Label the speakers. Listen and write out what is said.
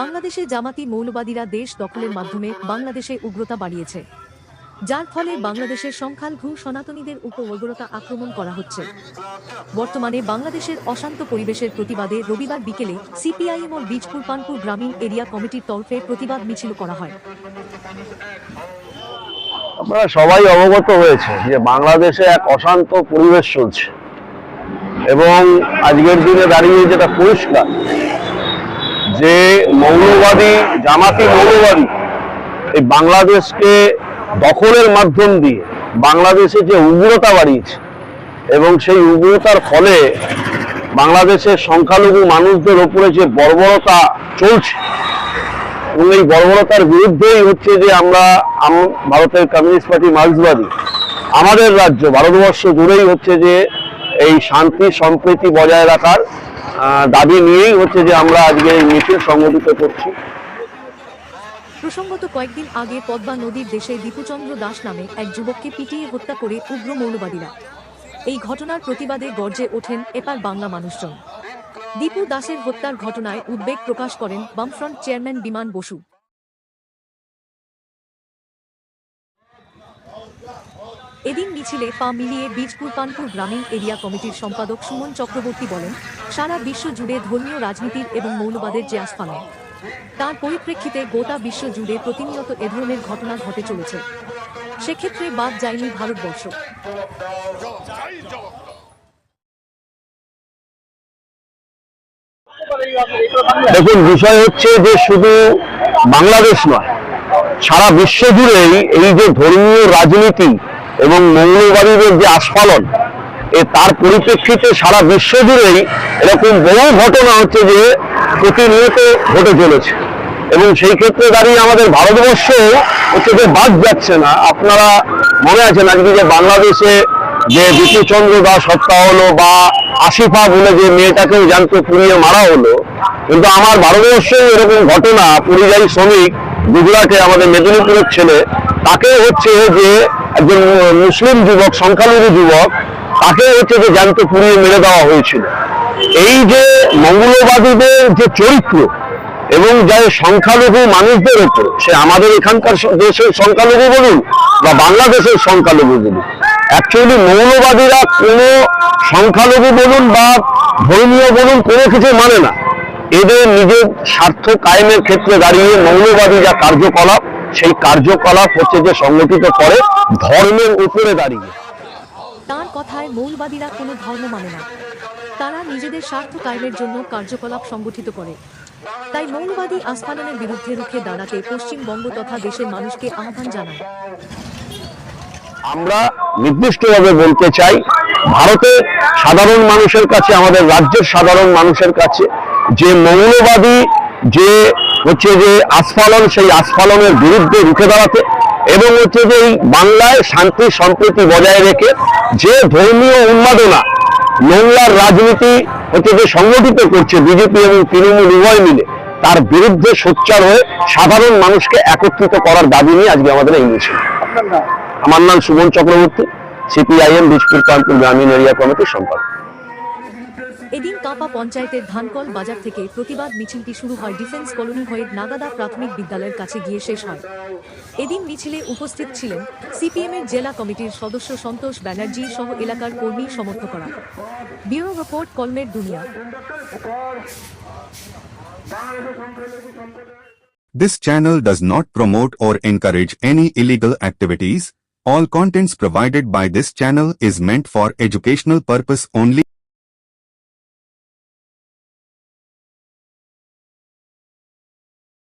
Speaker 1: বাংলাদেশে জামাতি মৌলবাদীরা দেশ দখলের মাধ্যমে বাংলাদেশে উগ্রতা বাড়িয়েছে। যার ফলে বাংলাদেশের সংখ্যালঘু সনাতনীদের উপর উগ্রতা আক্রমণ করা হচ্ছে। বর্তমানে বাংলাদেশের অশান্ত পরিবেশের প্রতিবাদে রবিবার বিকেলে সিপিআইএম ও বীজপুর পানপুর গ্রামীণ এরিয়া কমিটির তরফে প্রতিবাদ মিছিল করা হয়।
Speaker 2: আমরা সবাই অবগত হয়েছে যে বাংলাদেশে এক অশান্ত পরিবেশ চলছে। এবং আজকের দিনে দাঁড়িয়ে যেটা পরিষ্কার যে মৌলবাদী, জামাতি মৌলবাদী এই বাংলাদেশকে দখলের মাধ্যম দিয়ে বাংলাদেশে যে উগ্রতা বাড়িয়েছে এবং সেই উগ্রতার ফলে বাংলাদেশের সংখ্যালঘু মানুষদের ওপরে যে বর্বরতা চলছে এবং এই বর্বরতার বিরুদ্ধেই হচ্ছে যে আমরা ভারতের কমিউনিস্ট পার্টি মার্ক্সবাদী, আমাদের রাজ্য, ভারতবর্ষ জুড়েই হচ্ছে যে এই শান্তি, সম্প্রীতি বজায় রাখার দাবি নিয়েই হচ্ছে যে আমরা আজকে এই মিছিল সংগঠিত করছি।
Speaker 1: প্রসঙ্গত কয়েকদিন আগে পদ্মা নদীর দেশে দীপুচন্দ্র দাস নামে এক যুবককে পিটিয়ে হত্যা করে উগ্র মৌলবাদীরা। এই ঘটনার প্রতিবাদে গর্জে ওঠেন এপার বাংলা মানুষজন। দীপু দাসের হত্যার ঘটনায় উদ্বেগ প্রকাশ করেন বামফ্রন্ট চেয়ারম্যান বিমান বসু। এদিন মিছিলে পা মিলিয়ে বীজপুর পানপুর গ্রামীণ এরিয়া কমিটির সম্পাদক সুমন চক্রবর্তী বলেন, সারা বিশ্ব জুড়ে ধর্মীয় রাজনীতির এবং মৌলবাদের যে আস্ফালন তার পরিপ্রেক্ষিতে গোটা বিশ্ব জুড়ে প্রতিনিয়ত এ ধরনের ঘটনা ঘটে চলেছে। সেক্ষেত্রে বাদ যায়নি ভারতবর্ষ।
Speaker 2: দেখুন, বিষয় হচ্ছে যে শুধু বাংলাদেশ নয়, সারা বিশ্ব জুড়েই এই যে ধর্মীয় রাজনীতি এবং মৌলবাদীদের যে আস্ফালন, এ তার পরিপ্রেক্ষিতে সারা বিশ্ব জুড়েই এরকম বহু ঘটনা হচ্ছে যে প্রতিনিয়ত ঘটে চলেছে। এবং সেই ক্ষেত্রে দাঁড়িয়ে আমাদের ভারতবর্ষ হচ্ছে যে বাদ যাচ্ছে না। আপনারা মনে আছেন আজকে যে বাংলাদেশে যে বিপুচন্দ্র দাস হত্যা হলো বা আসিফা বলে যে মেয়েটাকেও জানতে, পুড়িয়ে মারা হলো, কিন্তু আমার ভারতবর্ষে এরকম ঘটনা পরিযায়ী শ্রমিক, গুজরাটে আমাদের মেদিনীপুরের ছেলে তাকে হচ্ছে যে একজন মুসলিম যুবক, সংখ্যালঘু যুবক, তাকে হচ্ছে যে জানতে পুড়িয়ে মেরে দেওয়া হয়েছিল। এই যে মঙ্গলবাদীদের যে চরিত্র এবং যাই সংখ্যালঘু মানুষদের উপর, সে আমাদের এখানকার দেশের সংখ্যালঘু বলুন বা বাংলাদেশের সংখ্যালঘু বলুন অ্যাকচুয়ালি মৌলবাদীরা কোনো সংখ্যালঘু বলুন বা ধর্মীয় বলুন কোনো কিছু মানে না। এদের নিজের স্বার্থ কায়েমের ক্ষেত্রে দাঁড়িয়ে মৌলবাদী যা কার্যকলাপ সেই কার্যকলাপ হচ্ছে যে সংগঠিত করে ধর্মের উপরে দাঁড়িয়ে।
Speaker 1: তার কথায় মৌলবাদীরা কোনো ধর্ম মানে না। তারা নিজেদের স্বার্থ কায়েমের জন্য কার্যকলাপ সংগঠিত করে। তাই মৌলবাদী আস্ফালনের বিরুদ্ধে রুখে দাঁড়াতে পশ্চিমবঙ্গ তথা দেশের মানুষকে আহ্বান জানায়।
Speaker 2: আমরা নির্দিষ্টভাবে বলতে চাই ভারতের সাধারণ মানুষের কাছে আমাদের রাজ্যের সাধারণ মানুষের কাছে যে মৌলবাদী যে হচ্ছে যে আস্ফালন সেই আস্ফালনের বিরুদ্ধে রুখে দাঁড়াতে এবং হচ্ছে যে এই বাংলায় শান্তি সম্প্রীতি বজায় রেখে যে ধর্মীয় উন্মাদনা নোংরার রাজনীতি হচ্ছে যে সংগঠিত করছে বিজেপি এবং তৃণমূল উভয় মিলে তার বিরুদ্ধে সোচ্চার হয়ে সাধারণ মানুষকে একত্রিত করার দাবি নিয়ে আজকে আমাদের এই মিছিল। আমার নাম সুমন চক্রবর্তী সিপিআইএম বীজপুর কানপুর গ্রামীণ এরিয়া কমিটির সম্পাদক।
Speaker 1: কাপা পঞ্চায়েতের ধানকল বাজার থেকে প্রতিবাদ মিছিলটি শুরু হয় ডিফেন্স কলোনি হয়ে নাগাদা প্রাথমিক বিদ্যালয়ের কাছে গিয়ে শেষ হয় এদিন মিছিলে উপস্থিত ছিলেন সিপিএম এর জেলা কমিটির সদস্য সন্তোষ ব্যানার্জি সহ এলাকার কর্মী সমর্থকরা ব্যুরো রিপোর্ট, কলমের দুনিয়া
Speaker 3: This channel does not promote or encourage any illegal activities. All contents provided by this channel is meant for educational purpose only.